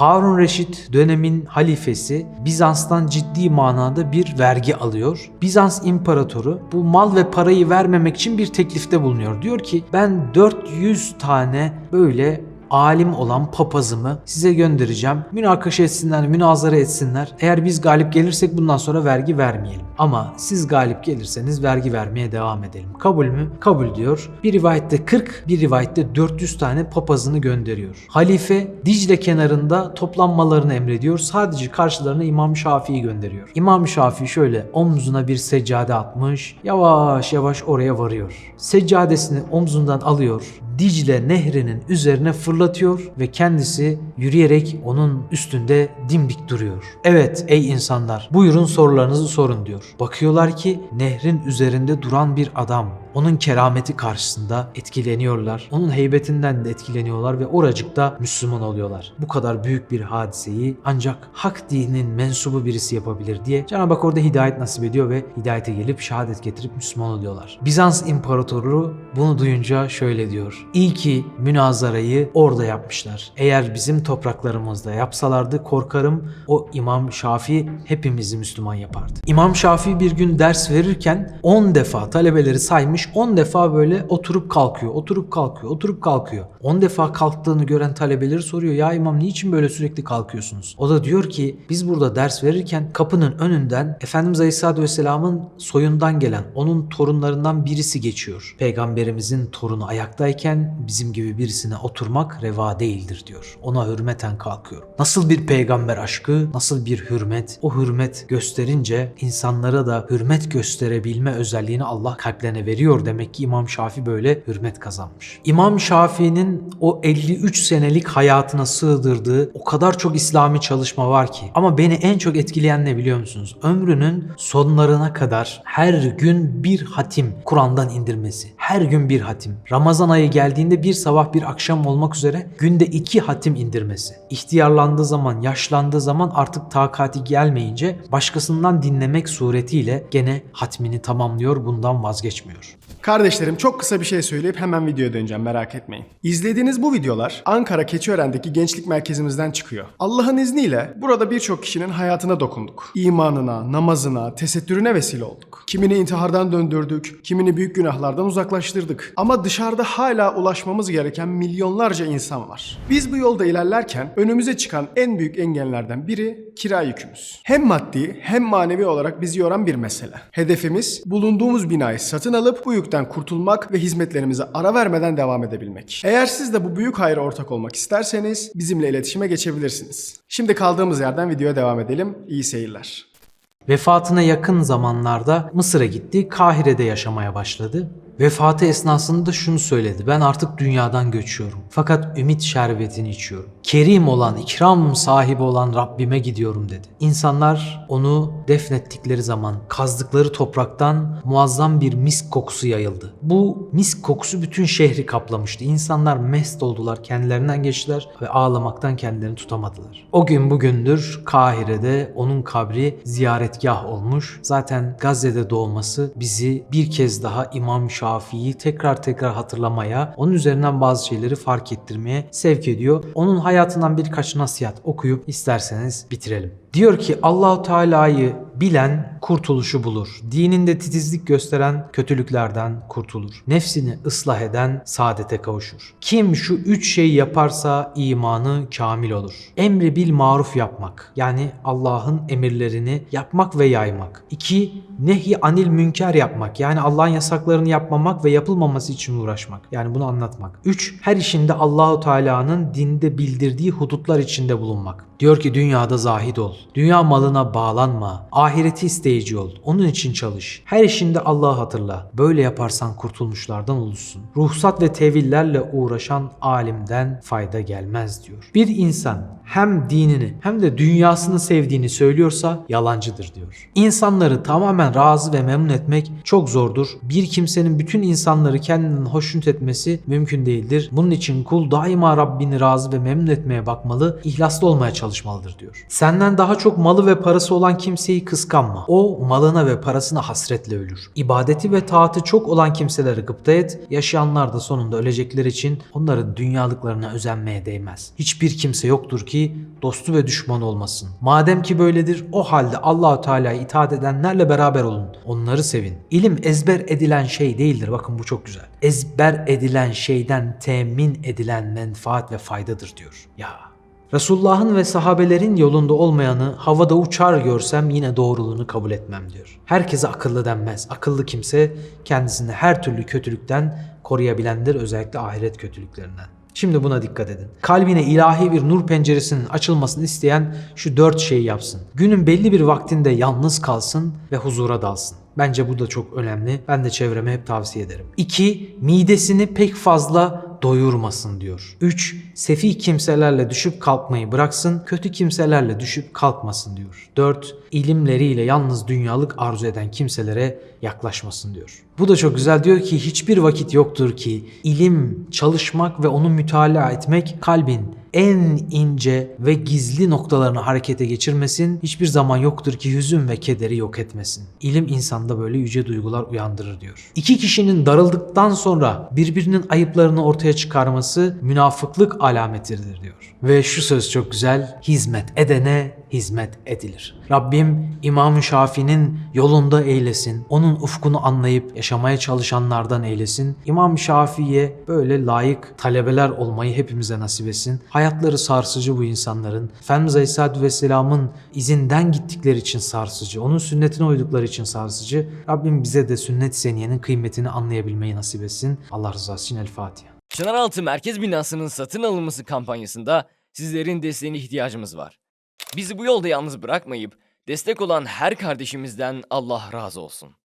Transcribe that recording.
Harun Reşit dönemin halifesi Bizans'tan ciddi manada bir vergi alıyor. Bizans imparatoru bu mal ve parayı vermemek için bir teklifte bulunuyor. Diyor ki ben 400 tane böyle alim olan papazımı size göndereceğim. Münakaşa etsinler, münazara etsinler. Eğer biz galip gelirsek bundan sonra vergi vermeyelim. Ama siz galip gelirseniz vergi vermeye devam edelim. Kabul mü? Kabul diyor. Bir rivayette 40, bir rivayette 400 tane papazını gönderiyor. Halife Dicle kenarında toplanmalarını emrediyor. Sadece karşılarına İmam Şafii'yi gönderiyor. İmam Şafii şöyle omzuna bir seccade atmış. Yavaş yavaş oraya varıyor. Seccadesini omzundan alıyor. Dicle nehrinin üzerine fırlatıyor ve kendisi yürüyerek onun üstünde dimdik duruyor. Evet ey insanlar buyurun sorularınızı sorun diyor. Bakıyorlar ki nehrin üzerinde duran bir adam. Onun kerameti karşısında etkileniyorlar. Onun heybetinden de etkileniyorlar ve oracıkta Müslüman oluyorlar. Bu kadar büyük bir hadiseyi ancak hak dininin mensubu birisi yapabilir diye Cenab-ı Hak orada hidayet nasip ediyor ve hidayete gelip şehadet getirip Müslüman oluyorlar. Bizans İmparatoru bunu duyunca şöyle diyor. İyi ki münazarayı orada yapmışlar. Eğer bizim topraklarımızda yapsalardı korkarım o İmam Şafii hepimizi Müslüman yapardı. İmam Şafii bir gün ders verirken 10 defa talebeleri saymış 10 defa böyle oturup kalkıyor, oturup kalkıyor, oturup kalkıyor. 10 defa kalktığını gören talebeleri soruyor. Ya imam niçin böyle sürekli kalkıyorsunuz? O da diyor ki biz burada ders verirken kapının önünden Efendimiz Aleyhisselatü Vesselam'ın soyundan gelen onun torunlarından birisi geçiyor. Peygamberimizin torunu ayaktayken bizim gibi birisine oturmak reva değildir diyor. Ona hürmeten kalkıyorum. Nasıl bir peygamber aşkı, nasıl bir hürmet. O hürmet gösterince insanlara da hürmet gösterebilme özelliğini Allah kalplerine veriyor. Demek ki İmam Şafii böyle hürmet kazanmış. İmam Şafii'nin o 53 senelik hayatına sığdırdığı o kadar çok İslami çalışma var ki. Ama beni en çok etkileyen ne biliyor musunuz? Ömrünün sonlarına kadar her gün bir hatim Kur'an'dan indirmesi. Her gün bir hatim. Ramazan ayı geldiğinde bir sabah bir akşam olmak üzere günde iki hatim indirmesi. İhtiyarlandığı zaman, yaşlandığı zaman artık takati gelmeyince başkasından dinlemek suretiyle gene hatmini tamamlıyor, bundan vazgeçmiyor. Kardeşlerim çok kısa bir şey söyleyip hemen videoya döneceğim merak etmeyin. İzlediğiniz bu videolar Ankara Keçiören'deki gençlik merkezimizden çıkıyor. Allah'ın izniyle burada birçok kişinin hayatına dokunduk. İmanına, namazına, tesettürüne vesile olduk. Kimini intihardan döndürdük, kimini büyük günahlardan uzaklaştırdık. Ama dışarıda hala ulaşmamız gereken milyonlarca insan var. Biz bu yolda ilerlerken önümüze çıkan en büyük engellerden biri kira yükümüz. Hem maddi hem manevi olarak bizi yoran bir mesele. Hedefimiz bulunduğumuz binayı satın alıp bu yükten kurtulmak ve hizmetlerimize ara vermeden devam edebilmek. Eğer siz de bu büyük hayra ortak olmak isterseniz bizimle iletişime geçebilirsiniz. Şimdi kaldığımız yerden videoya devam edelim. İyi seyirler. Vefatına yakın zamanlarda Mısır'a gitti, Kahire'de yaşamaya başladı. Vefatı esnasında şunu söyledi. Ben artık dünyadan göçüyorum. Fakat ümit şerbetini içiyorum. Kerim olan, ikram sahibi olan Rabbime gidiyorum dedi. İnsanlar onu defnettikleri zaman kazdıkları topraktan muazzam bir misk kokusu yayıldı. Bu misk kokusu bütün şehri kaplamıştı. İnsanlar mest oldular, kendilerinden geçtiler ve ağlamaktan kendilerini tutamadılar. O gün bugündür Kahire'de onun kabri ziyaretgah olmuş. Zaten Gazze'de doğması bizi bir kez daha İmam Şafii'yi tekrar tekrar hatırlamaya, onun üzerinden bazı şeyleri fark ettirmeye sevk ediyor. Onun hayatından birkaç nasihat okuyup isterseniz bitirelim. Diyor ki Allahu Teala'yı bilen kurtuluşu bulur. Dininde titizlik gösteren kötülüklerden kurtulur. Nefsini ıslah eden saadete kavuşur. Kim şu üç şeyi yaparsa imanı kamil olur. Emri bil maruf yapmak. Yani Allah'ın emirlerini yapmak ve yaymak. İki, nehi anil münker yapmak. Yani Allah'ın yasaklarını yapmamak ve yapılmaması için uğraşmak. Yani bunu anlatmak. Üç, her işinde Allahu Teala'nın dinde bildirdiği hudutlar içinde bulunmak. Diyor ki dünyada zahid ol. Dünya malına bağlanma. Ahireti isteyici ol. Onun için çalış. Her işinde Allah'ı hatırla. Böyle yaparsan kurtulmuşlardan olursun. Ruhsat ve tevillerle uğraşan alimden fayda gelmez diyor. Bir insan hem dinini hem de dünyasını sevdiğini söylüyorsa yalancıdır diyor. İnsanları tamamen razı ve memnun etmek çok zordur. Bir kimsenin bütün insanları kendinden hoşnut etmesi mümkün değildir. Bunun için kul daima Rabbini razı ve memnun etmeye bakmalı, ihlaslı olmaya çalışmalıdır diyor. Senden daha çok malı ve parası olan kimseyi kıskanma. O malına ve parasına hasretle ölür. İbadeti ve taatı çok olan kimseleri gıpta et. Yaşayanlar da sonunda ölecekler için onların dünyalıklarına özenmeye değmez. Hiçbir kimse yoktur ki dostu ve düşmanı olmasın. Madem ki böyledir o halde Allahu Teala'ya itaat edenlerle beraber olun. Onları sevin. İlim ezber edilen şey değildir. Bakın bu çok güzel. Ezber edilen şeyden temin edilen menfaat ve faydadır diyor. Ya Resulullah'ın ve sahabelerin yolunda olmayanı havada uçar görsem yine doğruluğunu kabul etmem diyor. Herkese akıllı denmez. Akıllı kimse kendisini her türlü kötülükten koruyabilendir özellikle ahiret kötülüklerinden. Şimdi buna dikkat edin. Kalbine ilahi bir nur penceresinin açılmasını isteyen şu dört şeyi yapsın. Günün belli bir vaktinde yalnız kalsın ve huzura dalsın. Bence bu da çok önemli. Ben de çevreme hep tavsiye ederim. 2. Midesini pek fazla doyurmasın diyor. 3. Sefih kimselerle düşüp kalkmayı bıraksın, kötü kimselerle düşüp kalkmasın diyor. 4. İlimleriyle yalnız dünyalık arzu eden kimselere yaklaşmasın diyor. Bu da çok güzel diyor ki hiçbir vakit yoktur ki ilim, çalışmak ve onu mütalaa etmek kalbin en ince ve gizli noktalarını harekete geçirmesin, hiçbir zaman yoktur ki hüzün ve kederi yok etmesin. İlim insanda böyle yüce duygular uyandırır diyor. İki kişinin darıldıktan sonra birbirinin ayıplarını ortaya çıkarması münafıklık alametidir diyor. Ve şu söz çok güzel, hizmet edene hizmet edilir. Rabbim İmam Şafii'nin yolunda eylesin, onun ufkunu anlayıp yaşamaya çalışanlardan eylesin. İmam Şafii'ye böyle layık talebeler olmayı hepimize nasip etsin. Hayatları sarsıcı bu insanların. Efendimiz Aleyhisselatü Vesselam'ın izinden gittikleri için sarsıcı, onun sünnetine uydukları için sarsıcı. Rabbim bize de sünnet seniyenin kıymetini anlayabilmeyi nasip etsin. Allah rızası için El Fatiha. Çınaraltı Merkez Binası'nın satın alınması kampanyasında sizlerin desteğine ihtiyacımız var. Bizi bu yolda yalnız bırakmayıp destek olan her kardeşimizden Allah razı olsun.